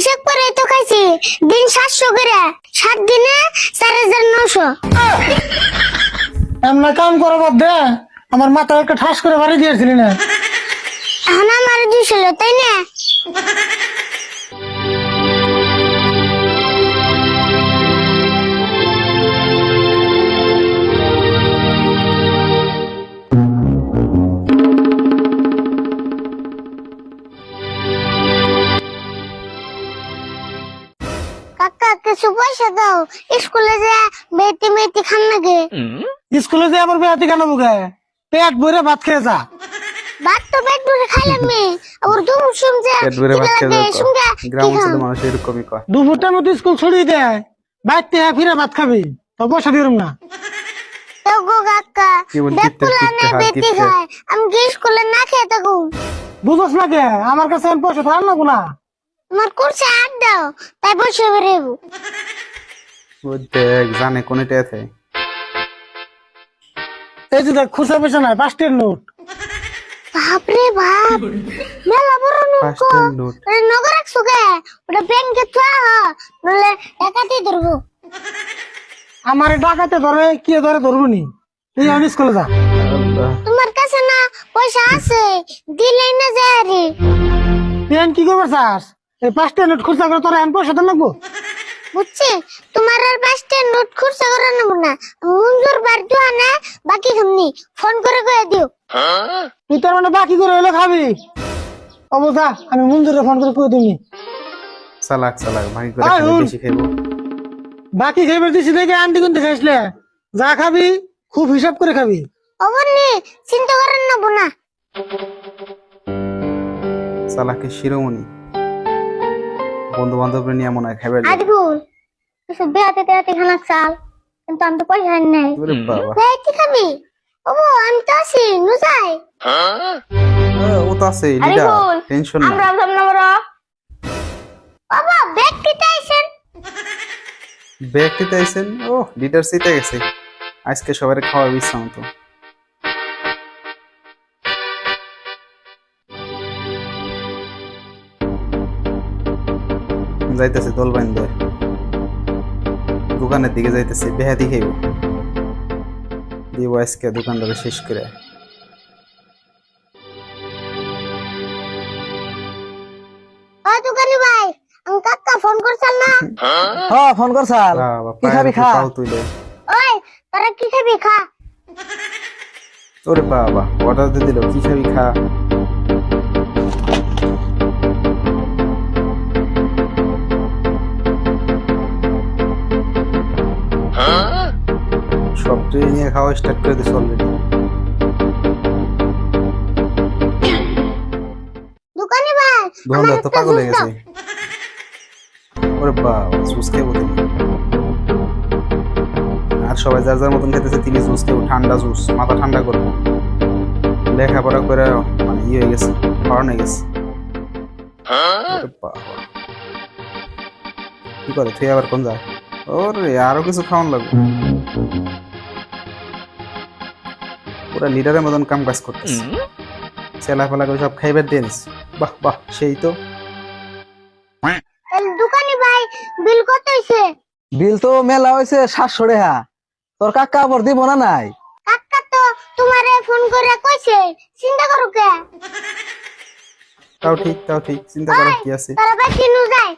হিসাব করে তো খাইছি। দিন সাতশো করে। সাত দিনে চার হাজার নশো এমনা কাম করো দে আমার মাথায় একটা ঠাস করে বাড়ি দিয়েছিলি না? এখন আমার দিছিল তাই না? কিছু পয়সা দাও। স্কুলে যে বেটি বেটি খান নাকি? স্কুলে যে আবার বুকে? পেট ভরে ভাত খেয়ে যা। ভাত তো পেট ভরে খাইলাম নি। আবার দুম সুম পেট ভরে ভাত খেয়ে যাও গ্রাম অঞ্চলের মানুষ এরকমই কয়। দুপুরটার মধ্যে স্কুল ছড়িয়ে দেয় বাইতে ফিরে ভাত খাবি। তো পয়সা না। না আমি কি স্কুলে না খেয়ে থাকু বুঝস না কে? আমার কাছে পয়সা থাক না। না আমার কুরসে হাত দাও তাই বসে বেরেবো। ও দেখ জানে কোন আছে। এই যে দেখ খুচরা পয়সা নাই পাঁচটির নোট। বাপরে বাপ মেলা বড় পাঁচটার নোট। নগর কে ওটা ব্যাংকে থা নলে টাকাতে ধরবো। আমার ডাকাতে ধরে কি ধরে ধরবো নি? তুই আমি স্কুলে যা। তোমার কাছে না পয়সা আছে দিলেই না যায় রে। কি করবে চাস? এই পাঁচটা নোট খুচরা করে তোর এখন পয়সা লাগবো। বুঝছি? তোমার আর পাঁচটা নোট খুরসা করে নেব না। মঞ্জুর বার দিও না বাকি খামনি। ফোন করে কয়ে দিও। তুই তার মানে বাকি করে হলে খাবি? অবস্থা আমি মঞ্জুরে ফোন করে দিবি চালাক চালাক ভাগি করে। বেশি খাইবো। বাকি খেয়ে দিছি দেখে আন্টি কিন্তু খাইছিলে যা খাবি খুব হিসাব করে খাবি। অবনি চিন্তা করেন না চালাকে শিরোমণি। বন্ধু বান্ধব নিয়ে মনে হয় খাবে আদিবুল খানা চাল কিন্তু আমি তো পয়সা নাই। ওরে বাবা। খাবি? ওবো আমি তো আছি নুজাই ও, ও তো আছে। টেনশন না আমরা বাবা ব্যাগ আইছেন ব্যাগ আইছেন ও লিডার সিটে গেছে। আজকে সবার খাওয়া ইচ্ছা মতো। যাইতেছে দোল বাইন্দে দোকানের দিকে যাইতেছে বেহাদি খাইব। দিব আজকে দোকানটা শেষ করে। ও দোকানি ভাই আমি কাকা ফোন করছেন না? হ্যাঁ? ফোন কর স্যার বাবা, কি খাবি খা? ওই তোরা কি খাবি খা? ওরে বাবা অর্ডার দিয়ে দিল কি খাবি খা? সব ট্রেন নিয়ে খাওয়া স্টার্ট করে দিস অলরেডি দোকানি ভাই দোকানদার তো পাগল হয়ে গেছে। ওরে বাবা জুস খেয়ে আর সবাই যার যার মতন খেতেছে তিনি জুস খেয়ে ঠান্ডা জুস মাথা ঠান্ডা করব। লেখাপড়া করে মানে ইয়ে হয়ে গেছে পড়ানো হয়ে গেছে। বাবা। কি করে তুই আবার কোন যায় ওরে আরও কিছু খাওয়ান লাগবে। পুরা লিডারের মতন কাম কাজ করতেছে। চেলা ফেলা করে সব খাইবার দিয়ে দিস বাহ বাহ সেই তো। দোকানি ভাই বিল কত হইছে? বিল তো মেলা হয়েছে সাতশো টাকা। তোর কাকা আবার দিব না নাই? কাকা তো তোমারে ফোন করে কইছে চিন্তা করো কে? তাও ঠিক তাও ঠিক চিন্তা করার কি আছে? তারা নু যায়।